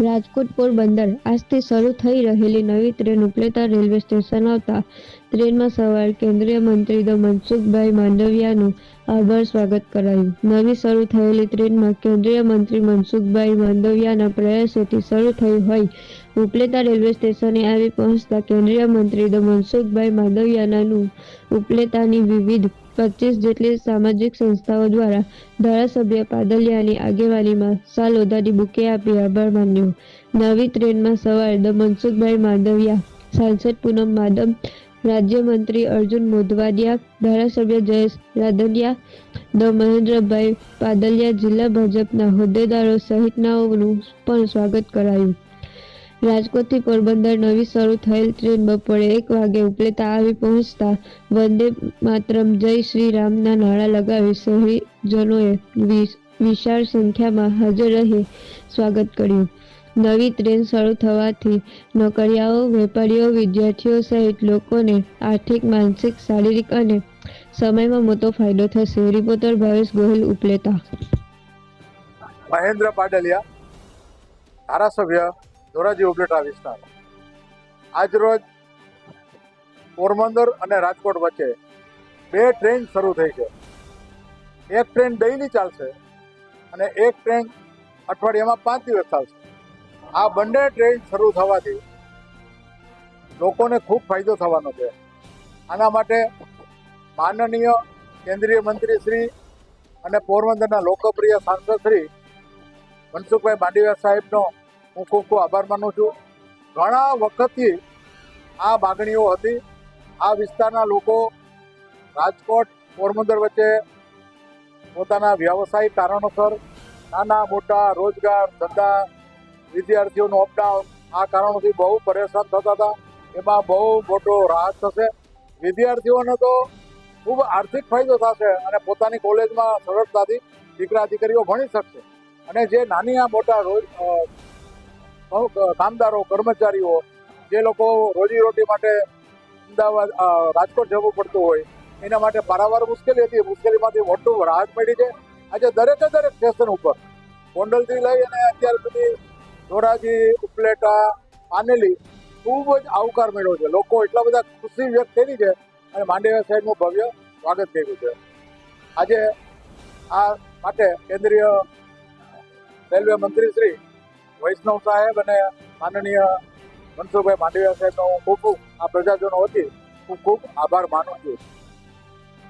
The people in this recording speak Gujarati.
રાજકોટ પોરબંદર આજથી શરૂ થઈ રહેલી નવી ટ્રેન ઉપલેટા રેલવે સ્ટેશન આવતા ટ્રેનમાં સવાર કેન્દ્રીય મંત્રી દ મનસુખભાઈ માંડવિયાનું આભાર સ્વાગત કરાયું. નવી શરૂ થયેલી ટ્રેનમાં કેન્દ્રીય મંત્રી મનસુખભાઈ માંડવિયાના પ્રયાસોથી શરૂ થઈ હોય ઉપલેટા રેલવે સ્ટેશને આવી પહોંચતા કેન્દ્રીય મંત્રી દ મનસુખભાઈ માંડવિયાનાનું ઉપલેટાની વિવિધ પચીસ જેટલી સામાજિક સંસ્થાઓ દ્વારા ધારાસભ્ય પાદલિયાની આગેવાનીમાં સાલ ઓધારી બુકે આપી આભાર માન્યો. નવી ટ્રેનમાં સવાર દ મનસુખભાઈ માંડવિયા સાંસદ પૂનમ માડમ રાજ્યમંત્રી અર્જુન મોધવાડિયા ધારાસભ્ય જયેશ રાદલિયા દ મહેન્દ્રભાઈ પાદલિયા, જિલ્લા ભાજપના હોદ્દેદારો સહિતનાઓનું પણ સ્વાગત કરાયું. રાજકોટથી પોરબંદર નવી શરૂ થયેલ ટ્રેન બપોરે એક વાગે ઉપલેટા આવી પહોંચતા વંદે માતરમ જય શ્રી રામના નારા લગાવી શહેરીજનોએ વિશાળ સંખ્યામાં હાજર રહી સ્વાગત કર્યું. નવી ટ્રેન શરૂ થવાથી નોકરિયાઓ, વેપારીઓ, વિદ્યાર્થીઓ સહિત લોકોને આર્થિક, માનસિક, શારીરિક અને સમયમાં મોટો ફાયદો થશે. રિપોર્ટર ભાવેશ ગોહિલ, ઉપલેટા. મહેન્દ્ર પાડલિયા, ધારાસભ્ય ધોરાજી ઉપલેટા વિસ્તાર. આજરોજ પોરબંદર અને રાજકોટ વચ્ચે બે ટ્રેન શરૂ થઈ છે. એક ટ્રેન ડેઇલી ચાલશે અને એક ટ્રેન અઠવાડિયામાં પાંચ દિવસ ચાલશે. આ બંને ટ્રેન શરૂ થવાથી લોકોને ખૂબ ફાયદો થવાનો છે. આના માટે માનનીય કેન્દ્રીય મંત્રી શ્રી અને પોરબંદરના લોકપ્રિય સાંસદ શ્રી મનસુખભાઈ માંડવિયા સાહેબનો હું ખૂબ ખૂબ આભાર માનું છું. ઘણા વખતથી આ માગણીઓ હતી. આ વિસ્તારના લોકો રાજકોટ, પોરબંદર વચ્ચે પોતાના વ્યવસાયિક કારણોસર નાના, મોટા, રોજગાર, ધંધા, વિદ્યાર્થીઓનું અપડાઉન આ કારણોથી બહુ પરેશાન થતા હતા. એમાં બહુ મોટો રાહત થશે. વિદ્યાર્થીઓને તો ખૂબ આર્થિક ફાયદો થશે અને પોતાની કોલેજમાં સરળતાથી દીકરા દીકરીઓ ભણી શકશે. અને જે નાની આ મોટા રોજ કામદારો, કર્મચારીઓ, જે લોકો રોજીરોટી માટે અમદાવાદ રાજકોટ જવું પડતું હોય, એના માટે પારાવાર મુશ્કેલી હતી. મુશ્કેલીમાંથી મોટું રાહત મળી છે. આજે દરેકે દરેક સ્ટેશન ઉપર ગોંડલથી લઈ અને અત્યાર સુધી ધોરાજી, ઉપલેટા, પાનેલી ખૂબ જ આવકાર મળ્યો છે. લોકો એટલા બધા ખુશી વ્યક્ત કરી છે અને માંડવિયા સાહેબનું ભવ્ય સ્વાગત કર્યું છે. આજે આ માટે કેન્દ્રીય રેલવે મંત્રી શ્રી વૈષ્ણવ સાહેબ અને માનનીય મનસુખભાઈ માંડવિયા સાહેબનો હું ખૂબ ખૂબ આ પ્રજાજનો હતી હું ખૂબ આભાર માનું છું.